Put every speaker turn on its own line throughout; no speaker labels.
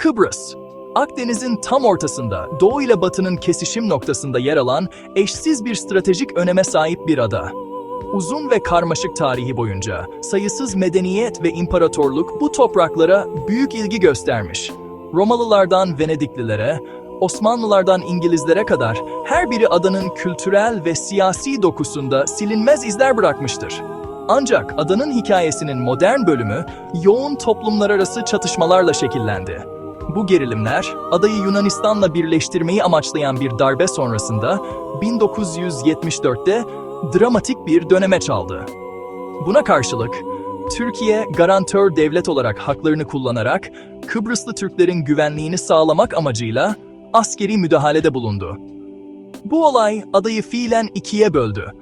Kıbrıs, Akdeniz'in tam ortasında, doğu ile batının kesişim noktasında yer alan eşsiz bir stratejik öneme sahip bir ada. Uzun ve karmaşık tarihi boyunca sayısız medeniyet ve imparatorluk bu topraklara büyük ilgi göstermiş. Romalılardan Venediklilere, Osmanlılardan İngilizlere kadar her biri adanın kültürel ve siyasi dokusunda silinmez izler bırakmıştır. Ancak adanın hikayesinin modern bölümü yoğun toplumlar arası çatışmalarla şekillendi. Bu gerilimler adayı Yunanistan'la birleştirmeyi amaçlayan bir darbe sonrasında 1974'te dramatik bir döneme çaldı. Buna karşılık Türkiye garantör devlet olarak haklarını kullanarak Kıbrıslı Türklerin güvenliğini sağlamak amacıyla askeri müdahalede bulundu. Bu olay adayı fiilen ikiye böldü.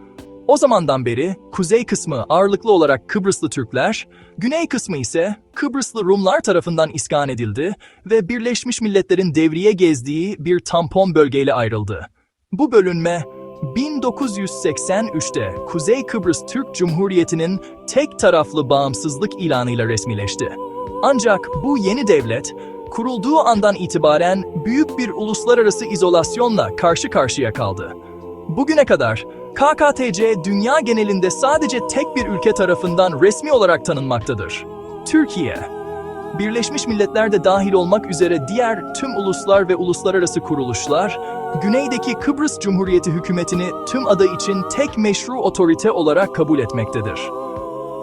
O zamandan beri kuzey kısmı ağırlıklı olarak Kıbrıslı Türkler, güney kısmı ise Kıbrıslı Rumlar tarafından iskan edildi ve Birleşmiş Milletler'in devriye gezdiği bir tampon bölgeyle ayrıldı. Bu bölünme 1983'te Kuzey Kıbrıs Türk Cumhuriyeti'nin tek taraflı bağımsızlık ilanıyla resmileşti. Ancak bu yeni devlet kurulduğu andan itibaren büyük bir uluslararası izolasyonla karşı karşıya kaldı. Bugüne kadar KKTC dünya genelinde sadece tek bir ülke tarafından resmi olarak tanınmaktadır. Türkiye. Birleşmiş Milletler de dahil olmak üzere diğer tüm uluslar ve uluslararası kuruluşlar, güneydeki Kıbrıs Cumhuriyeti hükümetini tüm ada için tek meşru otorite olarak kabul etmektedir.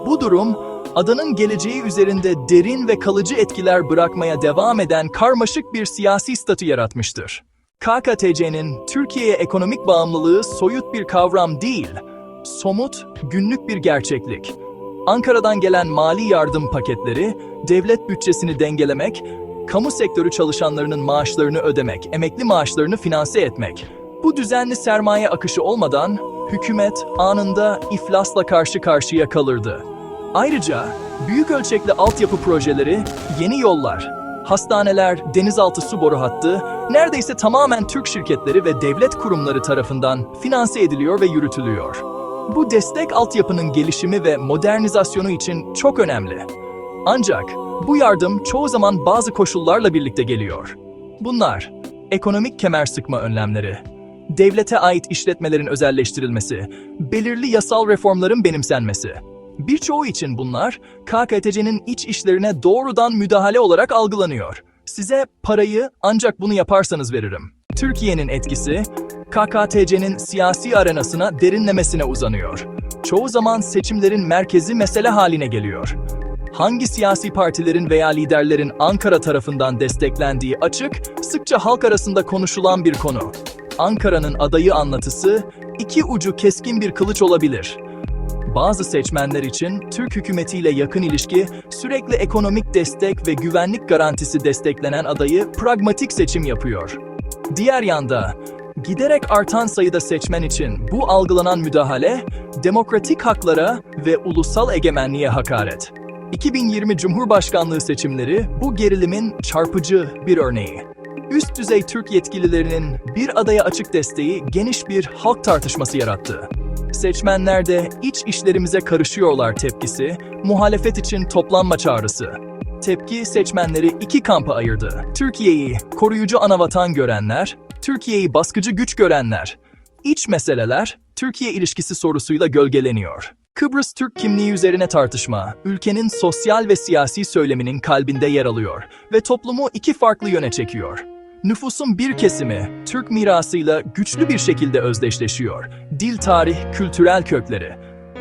Bu durum, adanın geleceği üzerinde derin ve kalıcı etkiler bırakmaya devam eden karmaşık bir siyasi statü yaratmıştır. KKTC'nin Türkiye'ye ekonomik bağımlılığı soyut bir kavram değil, somut, günlük bir gerçeklik. Ankara'dan gelen mali yardım paketleri, devlet bütçesini dengelemek, kamu sektörü çalışanlarının maaşlarını ödemek, emekli maaşlarını finanse etmek. Bu düzenli sermaye akışı olmadan hükümet anında iflasla karşı karşıya kalırdı. Ayrıca büyük ölçekli altyapı projeleri, yeni yollar, hastaneler, denizaltı su boru hattı neredeyse tamamen Türk şirketleri ve devlet kurumları tarafından finanse ediliyor ve yürütülüyor. Bu destek altyapının gelişimi ve modernizasyonu için çok önemli. Ancak bu yardım çoğu zaman bazı koşullarla birlikte geliyor. Bunlar ekonomik kemer sıkma önlemleri, devlete ait işletmelerin özelleştirilmesi, belirli yasal reformların benimsenmesi. Birçoğu için bunlar KKTC'nin iç işlerine doğrudan müdahale olarak algılanıyor. Size parayı ancak bunu yaparsanız veririm. Türkiye'nin etkisi KKTC'nin siyasi arenasına derinlemesine uzanıyor. Çoğu zaman seçimlerin merkezi mesele haline geliyor. Hangi siyasi partilerin veya liderlerin Ankara tarafından desteklendiği açık, sıkça halk arasında konuşulan bir konu. Ankara'nın adayı anlatısı iki ucu keskin bir kılıç olabilir. Bazı seçmenler için Türk hükümetiyle yakın ilişki, sürekli ekonomik destek ve güvenlik garantisi desteklenen adayı pragmatik seçim yapıyor. Diğer yanda, giderek artan sayıda seçmen için bu algılanan müdahale, demokratik haklara ve ulusal egemenliğe hakaret. 2020 Cumhurbaşkanlığı seçimleri bu gerilimin çarpıcı bir örneği. Üst düzey Türk yetkililerinin bir adaya açık desteği geniş bir halk tartışması yarattı. Seçmenler de iç işlerimize karışıyorlar tepkisi, muhalefet için toplanma çağrısı. Tepki seçmenleri iki kampa ayırdı. Türkiye'yi koruyucu anavatan görenler, Türkiye'yi baskıcı güç görenler. İç meseleler Türkiye ilişkisi sorusuyla gölgeleniyor. Kıbrıs Türk kimliği üzerine tartışma, ülkenin sosyal ve siyasi söyleminin kalbinde yer alıyor ve toplumu iki farklı yöne çekiyor. Nüfusun bir kesimi Türk mirasıyla güçlü bir şekilde özdeşleşiyor. Dil, tarih, kültürel kökleri.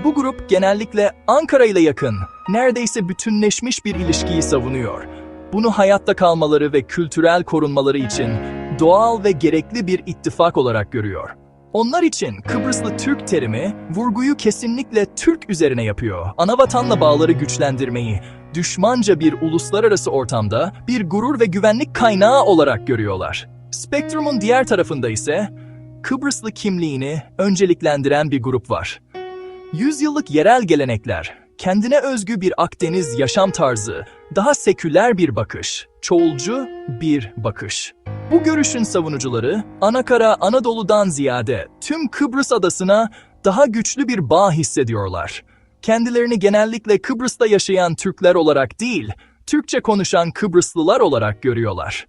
Bu grup genellikle Ankara ile yakın, neredeyse bütünleşmiş bir ilişkiyi savunuyor. Bunu hayatta kalmaları ve kültürel korunmaları için doğal ve gerekli bir ittifak olarak görüyor. Onlar için Kıbrıslı Türk terimi vurguyu kesinlikle Türk üzerine yapıyor. Anavatanla bağları güçlendirmeyi, düşmanca bir uluslararası ortamda bir gurur ve güvenlik kaynağı olarak görüyorlar. Spektrum'un diğer tarafında ise Kıbrıslı kimliğini önceliklendiren bir grup var. Yüzyıllık yerel gelenekler, kendine özgü bir Akdeniz yaşam tarzı, daha seküler bir bakış, çoğulcu bir bakış. Bu görüşün savunucuları, Anakara Anadolu'dan ziyade tüm Kıbrıs adasına daha güçlü bir bağ hissediyorlar. Kendilerini genellikle Kıbrıs'ta yaşayan Türkler olarak değil, Türkçe konuşan Kıbrıslılar olarak görüyorlar.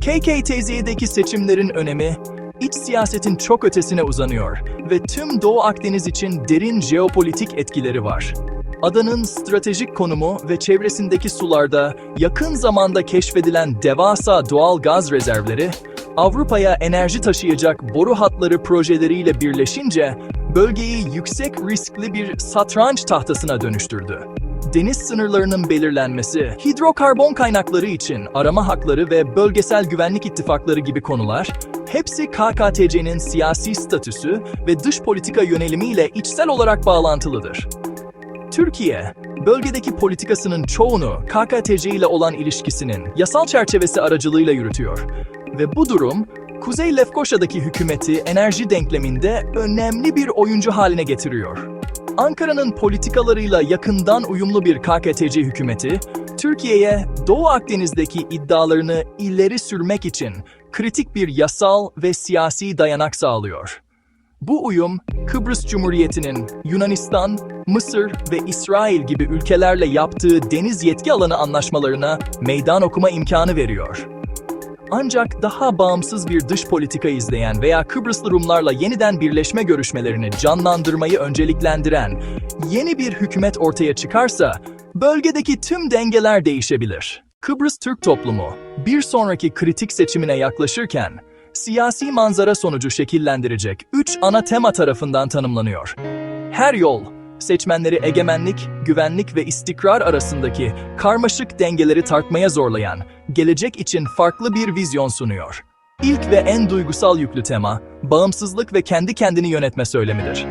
KKTZ'deki seçimlerin önemi, iç siyasetin çok ötesine uzanıyor ve tüm Doğu Akdeniz için derin jeopolitik etkileri var. Adanın stratejik konumu ve çevresindeki sularda yakın zamanda keşfedilen devasa doğal gaz rezervleri, Avrupa'ya enerji taşıyacak boru hatları projeleriyle birleşince bölgeyi yüksek riskli bir satranç tahtasına dönüştürdü. Deniz sınırlarının belirlenmesi, hidrokarbon kaynakları için arama hakları ve bölgesel güvenlik ittifakları gibi konular, hepsi KKTC'nin siyasi statüsü ve dış politika yönelimiyle içsel olarak bağlantılıdır. Türkiye, bölgedeki politikasının çoğunu KKTC ile olan ilişkisinin yasal çerçevesi aracılığıyla yürütüyor. Ve bu durum, Kuzey Lefkoşa'daki hükümeti enerji denkleminde önemli bir oyuncu haline getiriyor. Ankara'nın politikalarıyla yakından uyumlu bir KKTC hükümeti, Türkiye'ye Doğu Akdeniz'deki iddialarını ileri sürmek için kritik bir yasal ve siyasi dayanak sağlıyor. Bu uyum, Kıbrıs Cumhuriyeti'nin Yunanistan, Mısır ve İsrail gibi ülkelerle yaptığı deniz yetki alanı anlaşmalarına meydan okuma imkanı veriyor. Ancak daha bağımsız bir dış politika izleyen veya Kıbrıslı Rumlarla yeniden birleşme görüşmelerini canlandırmayı önceliklendiren yeni bir hükümet ortaya çıkarsa, bölgedeki tüm dengeler değişebilir. Kıbrıs Türk toplumu bir sonraki kritik seçimine yaklaşırken, siyasi manzara sonucu şekillendirecek üç ana tema tarafından tanımlanıyor. Her yol, seçmenleri egemenlik, güvenlik ve istikrar arasındaki karmaşık dengeleri tartmaya zorlayan, gelecek için farklı bir vizyon sunuyor. İlk ve en duygusal yüklü tema, bağımsızlık ve kendi kendini yönetme söylemidir.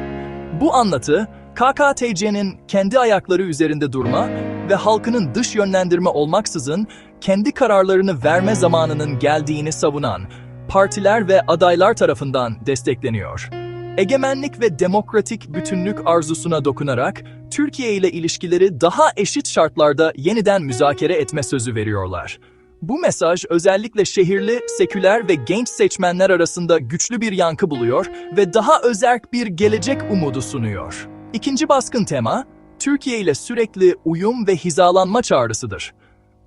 Bu anlatı, KKTC'nin kendi ayakları üzerinde durma ve halkının dış yönlendirme olmaksızın kendi kararlarını verme zamanının geldiğini savunan partiler ve adaylar tarafından destekleniyor. Egemenlik ve demokratik bütünlük arzusuna dokunarak Türkiye ile ilişkileri daha eşit şartlarda yeniden müzakere etme sözü veriyorlar. Bu mesaj özellikle şehirli, seküler ve genç seçmenler arasında güçlü bir yankı buluyor ve daha özerk bir gelecek umudu sunuyor. İkinci baskın tema, Türkiye ile sürekli uyum ve hizalanma çağrısıdır.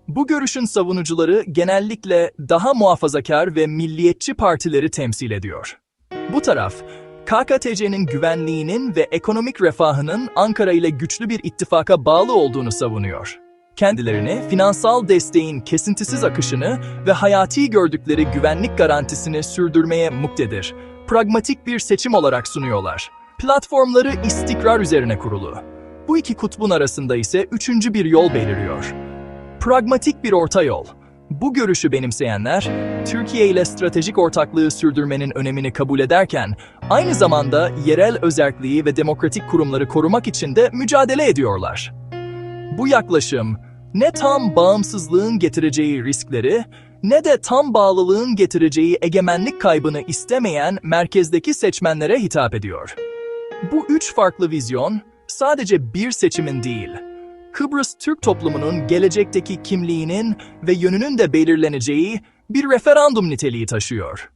Bu görüşün savunucuları genellikle daha muhafazakar ve milliyetçi partileri temsil ediyor. Bu taraf, KKTC'nin güvenliğinin ve ekonomik refahının Ankara ile güçlü bir ittifaka bağlı olduğunu savunuyor. Kendilerini finansal desteğin kesintisiz akışını ve hayati gördükleri güvenlik garantisini sürdürmeye muktedir. Pragmatik bir seçim olarak sunuyorlar. Platformları istikrar üzerine kurulu. Bu iki kutbun arasında ise üçüncü bir yol beliriyor. Pragmatik bir orta yol. Bu görüşü benimseyenler, Türkiye ile stratejik ortaklığı sürdürmenin önemini kabul ederken, aynı zamanda yerel özerkliği ve demokratik kurumları korumak için de mücadele ediyorlar. Bu yaklaşım, ne tam bağımsızlığın getireceği riskleri, ne de tam bağlılığın getireceği egemenlik kaybını istemeyen merkezdeki seçmenlere hitap ediyor. Bu üç farklı vizyon, sadece bir seçimin değil, Kıbrıs Türk toplumunun gelecekteki kimliğinin ve yönünün de belirleneceği bir referandum niteliği taşıyor.